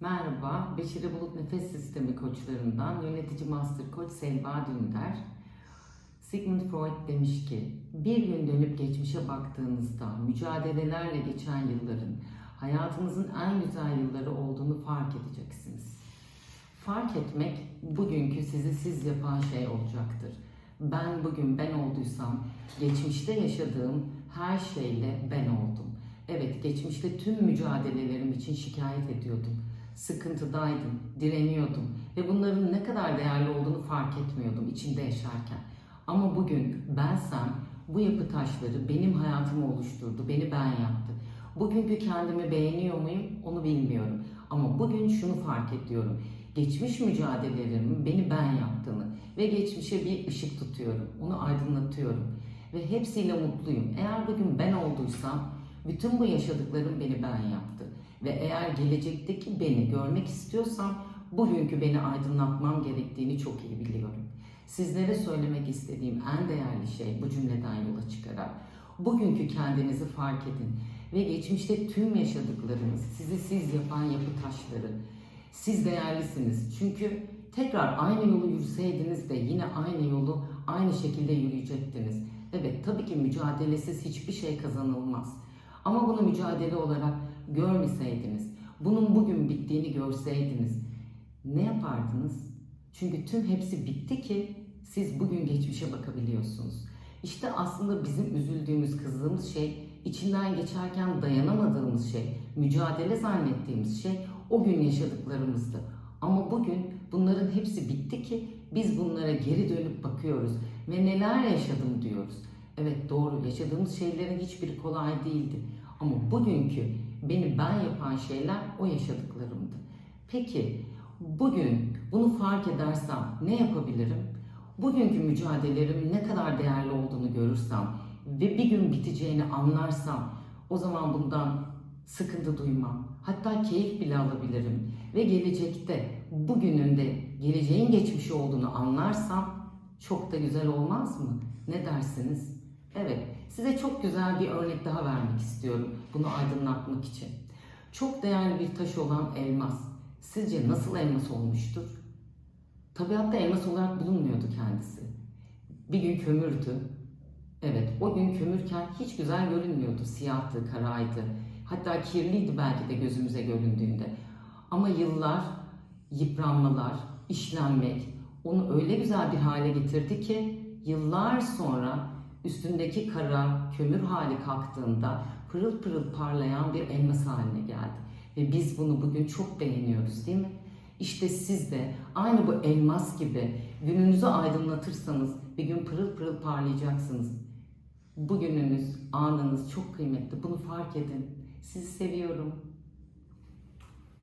Merhaba, Beşiri Bulut Nefes Sistemi koçlarından yönetici master koç Selva Dünder. Sigmund Freud demiş ki, bir gün dönüp geçmişe baktığınızda mücadelelerle geçen yılların hayatınızın en güzel yılları olduğunu fark edeceksiniz. Fark etmek bugünkü sizi siz yapan şey olacaktır. Ben bugün ben olduysam geçmişte yaşadığım her şeyle ben oldum. Evet, geçmişte tüm mücadelelerim için şikayet ediyordum. Sıkıntıdaydım, direniyordum ve bunların ne kadar değerli olduğunu fark etmiyordum içinde yaşarken. Ama bugün bensem bu yapı taşları benim hayatımı oluşturdu, beni ben yaptı. Bugünkü kendimi beğeniyor muyum onu bilmiyorum. Ama bugün şunu fark ediyorum. Geçmiş mücadelelerimin beni ben yaptığını ve geçmişe bir ışık tutuyorum. Onu aydınlatıyorum. Ve hepsiyle mutluyum. Eğer bugün ben olduysam bütün bu yaşadıklarım beni ben yaptı. Ve eğer gelecekteki beni görmek istiyorsam bugünkü beni aydınlatmam gerektiğini çok iyi biliyorum. Sizlere söylemek istediğim en değerli şey bu cümleden yola çıkarak bugünkü kendinizi fark edin ve geçmişte tüm yaşadıklarınız sizi siz yapan yapı taşları. Siz değerlisiniz. Çünkü tekrar aynı yolu yürüseydiniz de yine aynı yolu aynı şekilde yürüyecektiniz. Evet tabii ki mücadelesiz hiçbir şey kazanılmaz. Ama bunu mücadele olarak görmeseydiniz, bunun bugün bittiğini görseydiniz ne yapardınız? Çünkü tüm hepsi bitti ki siz bugün geçmişe bakabiliyorsunuz. İşte aslında bizim üzüldüğümüz, kızdığımız şey, içinden geçerken dayanamadığımız şey, mücadele zannettiğimiz şey o gün yaşadıklarımızdı. Ama bugün bunların hepsi bitti ki biz bunlara geri dönüp bakıyoruz ve neler yaşadım diyoruz. Evet doğru yaşadığımız şeylerin hiçbiri kolay değildi. Ama bugünkü beni ben yapan şeyler o yaşadıklarımdı. Peki bugün bunu fark edersem ne yapabilirim? Bugünkü mücadelelerimin ne kadar değerli olduğunu görürsem ve bir gün biteceğini anlarsam o zaman bundan sıkıntı duymam. Hatta keyif bile alabilirim. Ve gelecekte bugünün de geleceğin geçmişi olduğunu anlarsam çok da güzel olmaz mı? Ne dersiniz? Evet, size çok güzel bir örnek daha vermek istiyorum bunu aydınlatmak için. Çok değerli bir taş olan elmas. Sizce nasıl elmas olmuştur? Tabiatta elmas olarak bulunmuyordu kendisi. Bir gün kömürdü. Evet, o gün kömürken hiç güzel görünmüyordu. Siyahtı, karaydı. Hatta kirliydi belki de gözümüze göründüğünde. Ama yıllar, yıpranmalar, işlenmek onu öyle güzel bir hale getirdi ki yıllar sonra üstündeki kara kömür hali kalktığında pırıl pırıl parlayan bir elmas haline geldi. Ve biz bunu bugün çok beğeniyoruz değil mi? İşte siz de aynı bu elmas gibi gününüzü aydınlatırsanız bir gün pırıl pırıl parlayacaksınız. Bugününüz, anınız çok kıymetli. Bunu fark edin. Sizi seviyorum.